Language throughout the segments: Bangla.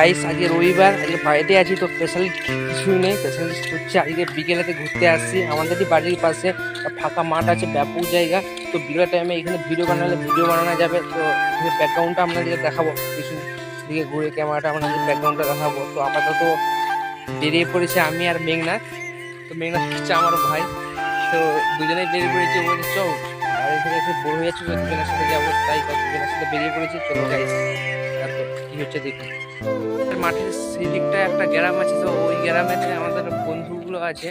গাইস আজকে রবিবার, আজকে বাড়িতে আছি, তো স্পেশালি কিছুই নেই স্পেশালিস্ট হচ্ছে। আজকে বিকেলেতে ঘুরতে আসছি। আমাদেরই বাড়ির পাশে ফাঁকা মাঠ আছে, ব্যাপক জায়গা। তো বিকেল টাইমে এখানে ভিডিও বানালে ভিডিও বানানো যাবে। তো ব্যাকগ্রাউন্ডটা আপনাদেরকে দেখাবো। কিছু দিকে ঘুরে ক্যামেরাটা আপনাদের ব্যাকগ্রাউন্ডটা দেখাবো। তো আপাতত বেরিয়ে পড়েছে আমি আর মেঘনাথ। তো মেঘনাথ হচ্ছে আমার ভাই। তো দুজনেই বেরিয়ে পড়েছি। বলছে, চল, বাড়ি থেকে এসে বড় হয়ে যাচ্ছে দুজনের সাথে যাব। তাই দুজনের সাথে বেরিয়ে পড়েছি। চলো গাইস কি হচ্ছে দেখুন মাঠের সেই দিকটা একটা গ্রাম আছে, তো ওই গ্রামে আমাদের বন্ধুগুলো আছে,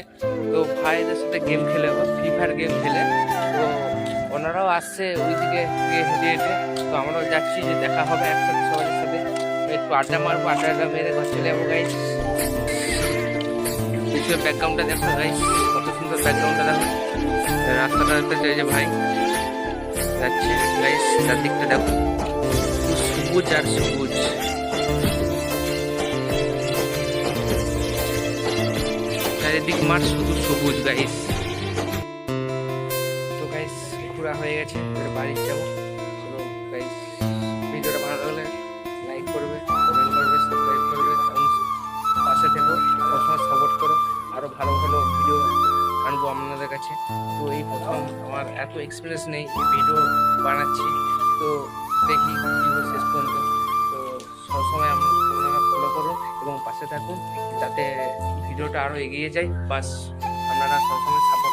তো ভাইদের সাথে গেম খেলে ফ্রি ফায়ার গেম খেলে, তো ওনারাও আসছে ওইদিকে হেঁটে হেঁটে, তো আমরাও যাচ্ছি যে দেখা হবে একসাথে সবার সাথে একটু আড্ডা মারবো, আড্ডা মেরে ঘর চলে যাব গাইস পিছনে ব্যাকগ্রাউন্ডটা দেখো গাইস কত সুন্দর ব্যাকগ্রাউন্ডটা দেখো। রাস্তাটা দেখতে এই যে ভাই। যাচ্ছে গাইস চারদিকটা দেখো। সবুজ, আর সবুজ। চারিদিক মাঠ শুধু সবুজ গাইস তো গাইস ঘোরা হয়ে গেছে, এবার বাড়ি যাব। গাইস ভিডিওটা ভালো লাগলে লাইক করবে কমেন্ট করবে সাবস্ক্রাইব করবে পাশে থেকো, সবসময় সাপোর্ট করো। আরও ভালো ভালো ভিডিও আনব আপনাদের কাছে। তো এই প্রথম, আমার এত এক্সপিরিয়েন্স নেই, এই ভিডিও বানাচ্ছি থাকুন যাতে ভিডিওটা আরও এগিয়ে যায়। বাস আপনারা সবসময় সাপোর্ট